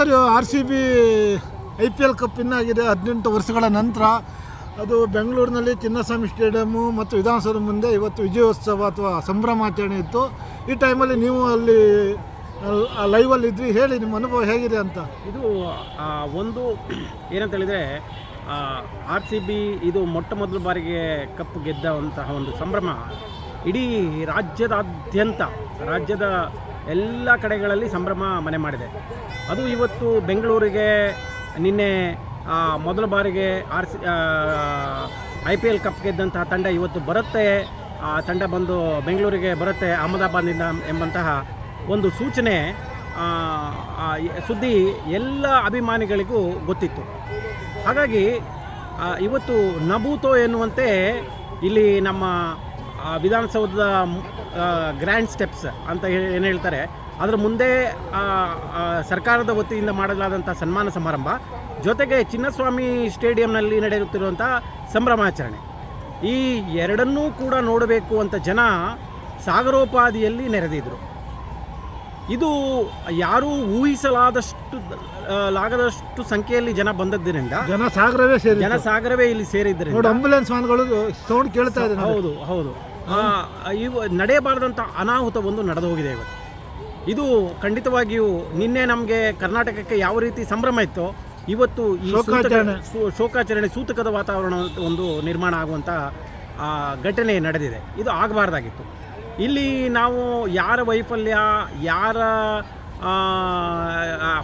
Sir, R C B, I P L cup ಇನ್ನಾಗಿದೆ ಹದಿನೆಂಟು ವರ್ಷಗಳ ನಂತರ. ಅದು ಬೆಂಗಳೂರಿನಲ್ಲಿ ಚಿನ್ನಸ್ವಾಮಿ ಸ್ಟೇಡಿಯಮ್ಮು ಮತ್ತು ವಿಧಾನಸೌಧ ಮುಂದೆ ಇವತ್ತು ವಿಜಯೋತ್ಸವ ಅಥವಾ ಸಂಭ್ರಮಾಚರಣೆ ಇತ್ತು. ಈ ಟೈಮಲ್ಲಿ ನೀವು ಅಲ್ಲಿ ಲೈವಲ್ಲಿ ಇದ್ರಿ. ಹೇಳಿ, ನಿಮ್ಮ ಅನುಭವ ಹೇಗಿದೆ ಅಂತ. ಇದು ಒಂದು ಏನಂತ ಹೇಳಿದರೆ ಆರ್ ಸಿ ಬಿ ಇದು ಮೊಟ್ಟ ಮೊದಲ ಬಾರಿಗೆ ಕಪ್ ಗೆದ್ದಂತಹ ಒಂದು ಸಂಭ್ರಮ ಇಡೀ ರಾಜ್ಯದಾದ್ಯಂತ, ರಾಜ್ಯದ ಎಲ್ಲ ಕಡೆಗಳಲ್ಲಿ ಸಂಭ್ರಮ ಮನೆ ಮಾಡಿದೆ. ಅದು ಇವತ್ತು ಬೆಂಗಳೂರಿಗೆ ನಿನ್ನೆ ಮೊದಲ ಬಾರಿಗೆ R C I P L cup ಗೆದ್ದಂತಹ ತಂಡ ಇವತ್ತು ಬರುತ್ತೆ. ಆ ತಂಡ ಬಂದು ಬೆಂಗಳೂರಿಗೆ ಬರುತ್ತೆ ಅಹಮದಾಬಾದ್ನಿಂದ ಎಂಬಂತಹ ಒಂದು ಸೂಚನೆ ಸುದ್ದಿ ಎಲ್ಲ ಅಭಿಮಾನಿಗಳಿಗೂ ಗೊತ್ತಿತ್ತು. ಹಾಗಾಗಿ ಇವತ್ತು ನಬೂತೋ ಎನ್ನುವಂತೆ ಇಲ್ಲಿ ನಮ್ಮ ವಿಧಾನಸೌಧದ ಗ್ರ್ಯಾಂಡ್ ಸ್ಟೆಪ್ಸ್ ಅಂತ ಏನು ಹೇಳ್ತಾರೆ. ಅದರ ಮುಂದೆ ಸರ್ಕಾರದ ವತಿಯಿಂದ ಮಾಡಲಾದಂಥ ಸನ್ಮಾನ ಸಮಾರಂಭ ಜೊತೆಗೆ ಚಿನ್ನಸ್ವಾಮಿ ಸ್ಟೇಡಿಯಂನಲ್ಲಿ ನಡೆಯುತ್ತಿರುವಂಥ ಸಂಭ್ರಮಾಚರಣೆ. ಈ ಎರಡನ್ನೂ ಕೂಡ ನೋಡಬೇಕು ಅಂತ ಜನ ಸಾಗರೋಪಾದಿಯಲ್ಲಿ ನೆರೆದಿದ್ದರು ಇದು ಯಾರೂ ಊಹಿಸಲಾದಷ್ಟು ಲಾಗದಷ್ಟು ಸಂಖ್ಯೆಯಲ್ಲಿ ಜನ ಬಂದದ್ದರಿಂದ ಜನ ಸಾಗರವೇ ಸೇರಿ ಜನಸಾಗರವೇ ಇಲ್ಲಿ ಸೇರಿದ್ದರಿಂದ ನೋಡಿ ಆಂಬುಲೆನ್ಸ್ ವಾಹನಗಳು ಸೌಂಡ್ ಕೇಳ್ತಾ ಇದೆ ಹೌದು ಹೌದು. ಇವು ನಡೆಯಬಾರದಂಥ ಅನಾಹುತ ಒಂದು ನಡೆದು ಹೋಗಿದೆ ಇವತ್ತು. ಇದು ಖಂಡಿತವಾಗಿಯೂ ನಿನ್ನೆ ನಮಗೆ ಕರ್ನಾಟಕಕ್ಕೆ ಯಾವ ರೀತಿ ಸಂಭ್ರಮ ಇತ್ತೋ ಇವತ್ತು ಈ ಶೋಕಾಚರಣೆ. ಶೋಕಾಚರಣೆ ಸೂತಕದ ವಾತಾವರಣ ಒಂದು ನಿರ್ಮಾಣ ಆಗುವಂಥ ಘಟನೆ ನಡೆದಿದೆ. ಇದು ಆಗಬಾರ್ದಾಗಿತ್ತು. ಇಲ್ಲಿ ನಾವು ಯಾರ ವೈಫಲ್ಯ ಯಾರ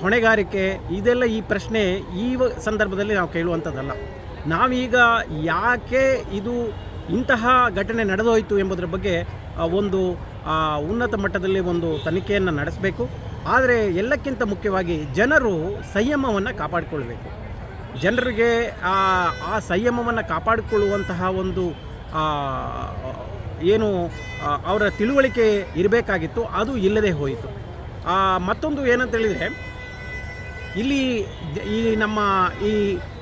ಹೊಣೆಗಾರಿಕೆ ಇದೆಲ್ಲ ಈ ಪ್ರಶ್ನೆ ಈ ಸಂದರ್ಭದಲ್ಲಿ ನಾವು ಕೇಳುವಂಥದ್ದಲ್ಲ. ನಾವೀಗ ಯಾಕೆ ಇದು ಇಂತಹ ಘಟನೆ ನಡೆದೋಯಿತು ಎಂಬುದರ ಬಗ್ಗೆ ಒಂದು ಉನ್ನತ ಮಟ್ಟದಲ್ಲಿ ಒಂದು ತನಿಖೆಯನ್ನು ನಡೆಸಬೇಕು. ಆದರೆ ಎಲ್ಲಕ್ಕಿಂತ ಮುಖ್ಯವಾಗಿ ಜನರು ಸಂಯಮವನ್ನು ಕಾಪಾಡಿಕೊಳ್ಬೇಕು. ಜನರಿಗೆ, ಆ ಸಂಯಮವನ್ನು ಕಾಪಾಡಿಕೊಳ್ಳುವಂತಹ ಒಂದು ಏನು ಅವರ ತಿಳುವಳಿಕೆ ಇರಬೇಕಾಗಿತ್ತು, ಅದು ಇಲ್ಲದೆ ಹೋಯಿತು. ಮತ್ತೊಂದು ಏನಂತ ಹೇಳಿದರೆ, ಇಲ್ಲಿ ಈ ನಮ್ಮ ಈ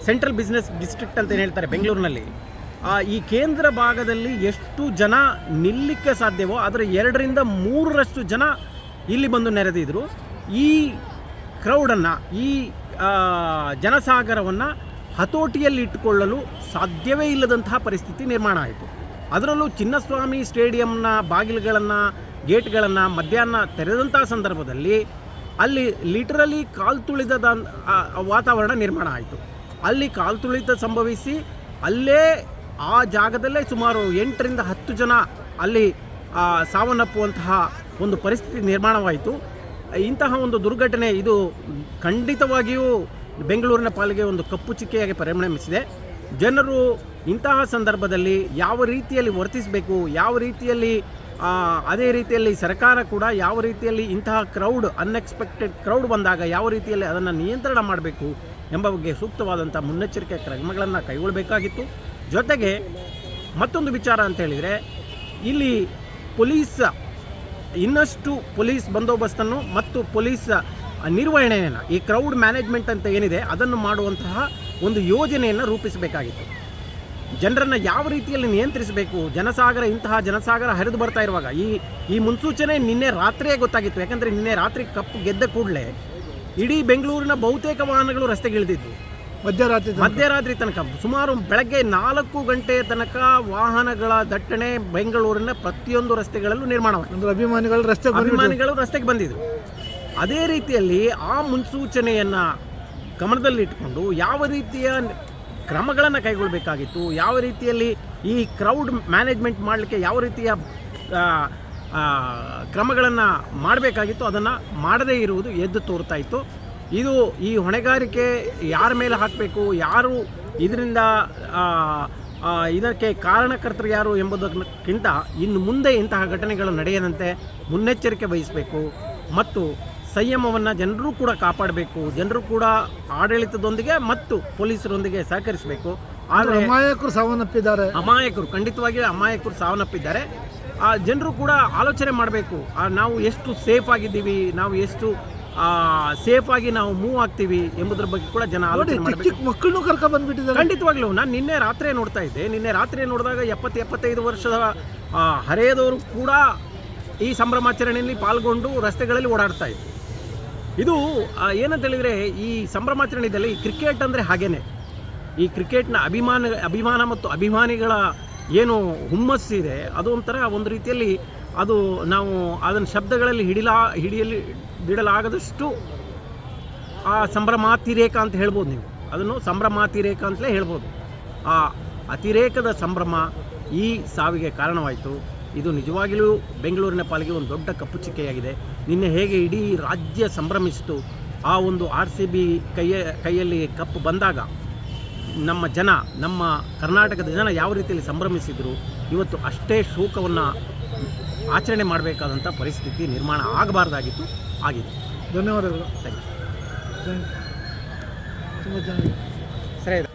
ಸೆಂಟ್ರಲ್ ಬಿಸ್ನೆಸ್ ಡಿಸ್ಟ್ರಿಕ್ಟ್ ಅಂತ ಏನು ಹೇಳ್ತಾರೆ, ಬೆಂಗಳೂರಿನಲ್ಲಿ ಈ ಕೇಂದ್ರ ಭಾಗದಲ್ಲಿ ಎಷ್ಟು ಜನ ನಿಲ್ಲಕ್ಕೆ ಸಾಧ್ಯವೋ ಅದರ ಎರಡರಿಂದ ಮೂರರಷ್ಟು ಜನ ಇಲ್ಲಿ ಬಂದು ನೆರೆದಿದ್ದರು ಈ ಕ್ರೌಡನ್ನು ಈ ಜನಸಾಗರವನ್ನು ಹತೋಟಿಯಲ್ಲಿ ಇಟ್ಟುಕೊಳ್ಳಲು ಸಾಧ್ಯವೇ ಇಲ್ಲದಂತಹ ಪರಿಸ್ಥಿತಿ ನಿರ್ಮಾಣ ಆಯಿತು. ಅದರಲ್ಲೂ ಚಿನ್ನಸ್ವಾಮಿ ಸ್ಟೇಡಿಯಂನ ಬಾಗಿಲುಗಳನ್ನು, ಗೇಟ್ಗಳನ್ನು ಮಧ್ಯಾಹ್ನ ತೆರೆದಂಥ ಸಂದರ್ಭದಲ್ಲಿ ಅಲ್ಲಿ ಲಿಟರಲಿ ಕಾಲು ತುಳಿದ ವಾತಾವರಣ ನಿರ್ಮಾಣ ಆಯಿತು. ಅಲ್ಲಿ ಕಾಲು ತುಳಿತ ಸಂಭವಿಸಿ, ಅಲ್ಲೇ ಆ ಜಾಗದಲ್ಲೇ ಸುಮಾರು ಎಂಟರಿಂದ ಹತ್ತು ಜನ ಅಲ್ಲಿ ಸಾವನ್ನಪ್ಪುವಂತಹ ಒಂದು ಪರಿಸ್ಥಿತಿ ನಿರ್ಮಾಣವಾಯಿತು. ಇಂತಹ ಒಂದು ದುರ್ಘಟನೆ ಇದು ಖಂಡಿತವಾಗಿಯೂ ಬೆಂಗಳೂರಿನ ಪಾಲಿಗೆ ಒಂದು ಕಪ್ಪು ಚಿಕ್ಕೆಯಾಗಿ ಪರಿಣಮಿಸಿದೆ. ಜನರು ಇಂತಹ ಸಂದರ್ಭದಲ್ಲಿ ಯಾವ ರೀತಿಯಲ್ಲಿ ವರ್ತಿಸಬೇಕು, ಯಾವ ರೀತಿಯಲ್ಲಿ ಅದೇ ರೀತಿಯಲ್ಲಿ ಸರ್ಕಾರ ಕೂಡ ಯಾವ ರೀತಿಯಲ್ಲಿ ಇಂತಹ ಕ್ರೌಡ್ ಅನ್ಎಕ್ಸ್ಪೆಕ್ಟೆಡ್ ಕ್ರೌಡ್ ಬಂದಾಗ ಯಾವ ರೀತಿಯಲ್ಲಿ ಅದನ್ನು ನಿಯಂತ್ರಣ ಮಾಡಬೇಕು ಎಂಬ ಬಗ್ಗೆ ಸೂಕ್ತವಾದಂಥ ಮುನ್ನೆಚ್ಚರಿಕೆ ಕ್ರಮಗಳನ್ನು ಕೈಗೊಳ್ಳಬೇಕಾಗಿತ್ತು ಜೊತೆಗೆ ಮತ್ತೊಂದು ವಿಚಾರ ಅಂತ ಹೇಳಿದರೆ, ಇಲ್ಲಿ ಪೊಲೀಸ್, ಇನ್ನಷ್ಟು ಪೊಲೀಸ್ ಬಂದೋಬಸ್ತನ್ನು ಮತ್ತು ಪೊಲೀಸ್ ನಿರ್ವಹಣೆಯನ್ನು, ಈ ಕ್ರೌಡ್ ಮ್ಯಾನೇಜ್ಮೆಂಟ್ ಅಂತ ಏನಿದೆ, ಅದನ್ನು ಮಾಡುವಂತಹ ಒಂದು ಯೋಜನೆಯನ್ನು ರೂಪಿಸಬೇಕಾಗಿತ್ತು. ಜನರನ್ನು ಯಾವ ರೀತಿಯಲ್ಲಿ ನಿಯಂತ್ರಿಸಬೇಕು? ಜನಸಾಗರ, ಇಂತಹ ಜನಸಾಗರ ಹರಿದು ಬರ್ತಾ ಇರುವಾಗ, ಈ ಈ ಮುನ್ಸೂಚನೆ ನಿನ್ನೆ ರಾತ್ರಿಯೇ ಗೊತ್ತಾಗಿತ್ತು. ಯಾಕಂದರೆ ನಿನ್ನೆ ರಾತ್ರಿ ಕಪ್ಪು ಗೆದ್ದ ಕೂಡಲೇ, ಇಡೀ ಬೆಂಗಳೂರಿನ ಬಹುತೇಕ ವಾಹನಗಳು ರಸ್ತೆಗಿಳಿದಿದ್ವು. ಮಧ್ಯರಾತ್ರಿ. ಮಧ್ಯರಾತ್ರಿ ತನಕ. ಸುಮಾರು ಬೆಳಗ್ಗೆ ನಾಲ್ಕು ಗಂಟೆಯ ತನಕ ವಾಹನಗಳ ದಟ್ಟಣೆ ಬೆಂಗಳೂರಿನ ಪ್ರತಿಯೊಂದು ರಸ್ತೆಗಳಲ್ಲೂ ನಿರ್ಮಾಣವಾಗಿದೆ. ಅಭಿಮಾನಿಗಳು ರಸ್ತೆ ಅಭಿಮಾನಿಗಳು ರಸ್ತೆಗೆ ಬಂದಿದ್ರು. ಅದೇ ರೀತಿಯಲ್ಲಿ ಆ ಮುನ್ಸೂಚನೆಯನ್ನು ಗಮನದಲ್ಲಿಟ್ಟುಕೊಂಡು ಯಾವ ರೀತಿಯ ಕ್ರಮಗಳನ್ನು ಕೈಗೊಳ್ಳಬೇಕಾಗಿತ್ತು ಯಾವ ರೀತಿಯಲ್ಲಿ ಈ ಕ್ರೌಡ್ ಮ್ಯಾನೇಜ್ಮೆಂಟ್ ಮಾಡಲಿಕ್ಕೆ ಯಾವ ರೀತಿಯ ಕ್ರಮಗಳನ್ನು ಮಾಡಬೇಕಾಗಿತ್ತು ಅದನ್ನು ಮಾಡದೇ ಇರುವುದು ಎದ್ದು ತೋರ್ತಾ ಇತ್ತು. ಇದು ಈ ಹೊಣೆಗಾರಿಕೆ ಯಾರ ಮೇಲೆ ಹಾಕಬೇಕು? ಯಾರು ಇದರಿಂದ ಇದಕ್ಕೆ ಕಾರಣಕರ್ತರು ಯಾರು ಎಂಬುದಕ್ಕಿಂತ ಇನ್ನು ಮುಂದೆ ಇಂತಹ ಘಟನೆಗಳು ನಡೆಯದಂತೆ ಮುನ್ನೆಚ್ಚರಿಕೆ ವಹಿಸಬೇಕು. ಮತ್ತು ಸಂಯಮವನ್ನು ಜನರೂ ಕೂಡ ಕಾಪಾಡಬೇಕು. ಜನರು ಕೂಡ ಆಡಳಿತದೊಂದಿಗೆ ಮತ್ತು ಪೊಲೀಸರೊಂದಿಗೆ ಸಹಕರಿಸಬೇಕು. ಆದರೆ ಅಮಾಯಕರು ಸಾವನ್ನಪ್ಪಿದ್ದಾರೆ. ಅಮಾಯಕರು ಖಂಡಿತವಾಗಿ ಅಮಾಯಕರು ಸಾವನ್ನಪ್ಪಿದ್ದಾರೆ. ಆ ಜನರು ಕೂಡ ಆಲೋಚನೆ ಮಾಡಬೇಕು. ನಾವು ಎಷ್ಟು ಸೇಫ್ ಆಗಿದ್ದೀವಿ? ನಾವು ಎಷ್ಟು ಸೇಫ್ ಆಗಿ ನಾವು ಮೂವ್ ಆಗ್ತೀವಿ ಎಂಬುದರ ಬಗ್ಗೆ ಕೂಡ ಜನ ಮಕ್ಕಳನ್ನು ಕರ್ಕ ಬಂದ್ಬಿಟ್ಟಿದ್ದಾರೆ. ಖಂಡಿತವಾಗ್ಲೂ ನಾನು ನಿನ್ನೆ ರಾತ್ರಿ ನೋಡ್ತಾ ಇದ್ದೆ. ನಿನ್ನೆ ರಾತ್ರಿ ನೋಡಿದಾಗ ಎಪ್ಪತ್ತು ಎಪ್ಪತ್ತೈದು ವರ್ಷದ ಹರೆಯದವರು ಕೂಡ ಈ ಸಂಭ್ರಮಾಚರಣೆಯಲ್ಲಿ ಪಾಲ್ಗೊಂಡು ರಸ್ತೆಗಳಲ್ಲಿ ಓಡಾಡ್ತಾ ಇದ್ರು. ಇದು ಏನಂತ ಹೇಳಿದರೆ ಈ ಸಂಭ್ರಮಾಚರಣೆಯಲ್ಲಿ ಕ್ರಿಕೆಟ್ ಅಂದರೆ ಹಾಗೇನೆ. ಈ ಕ್ರಿಕೆಟ್ನ ಅಭಿಮಾನ ಅಭಿಮಾನ ಮತ್ತು ಅಭಿಮಾನಿಗಳ ಏನು ಹುಮ್ಮಸ್ಸಿದೆ ಅದು ಒಂಥರ ಒಂದು ರೀತಿಯಲ್ಲಿ ಅದು ನಾವು ಅದನ್ನು ಶಬ್ದಗಳಲ್ಲಿ ಹಿಡಿಲಾ ಹಿಡಿಯಲಿ ಬಿಡಲಾಗದಷ್ಟು ಆ ಸಂಭ್ರಮಾತಿರೇಕ ಅಂತ ಹೇಳ್ಬೋದು ನೀವು. ಅದನ್ನು ಸಂಭ್ರಮಾತಿರೇಕ ಅಂತಲೇ ಹೇಳ್ಬೋದು. ಆ ಅತಿರೇಕದ ಸಂಭ್ರಮ ಈ ಸಾವಿಗೆ ಕಾರಣವಾಯಿತು. ಇದು ನಿಜವಾಗಿಯೂ ಬೆಂಗಳೂರಿನ ಪಾಲಿಗೆ ಒಂದು ದೊಡ್ಡ ಕಪ್ಪು ಚಿಕ್ಕೆಯಾಗಿದೆ ನಿನ್ನೆ ಹೇಗೆ ಇಡೀ ರಾಜ್ಯ ಸಂಭ್ರಮಿಸಿತು, ಆ ಒಂದು ಆರ್ ಸಿ ಬಿ ಕೈಯ, ಕೈಯಲ್ಲಿ ಕಪ್ಪು ಬಂದಾಗ ನಮ್ಮ ಜನ, ನಮ್ಮ ಕರ್ನಾಟಕದ ಜನ ಯಾವ ರೀತಿಯಲ್ಲಿ ಸಂಭ್ರಮಿಸಿದರು, ಇವತ್ತು ಅಷ್ಟೇ ಶೋಕವನ್ನು ಆಚರಣೆ ಮಾಡಬೇಕಾದಂಥ ಪರಿಸ್ಥಿತಿ ನಿರ್ಮಾಣ ಆಗಬಾರ್ದಾಗಿತ್ತು. ಆಗಿದೆ. ಧನ್ಯವಾದಗಳು. ಥ್ಯಾಂಕ್ ಯು ತುಂಬ ಚೆನ್ನಾಗಿದೆ. ಸರಿ ಇಲ್ಲ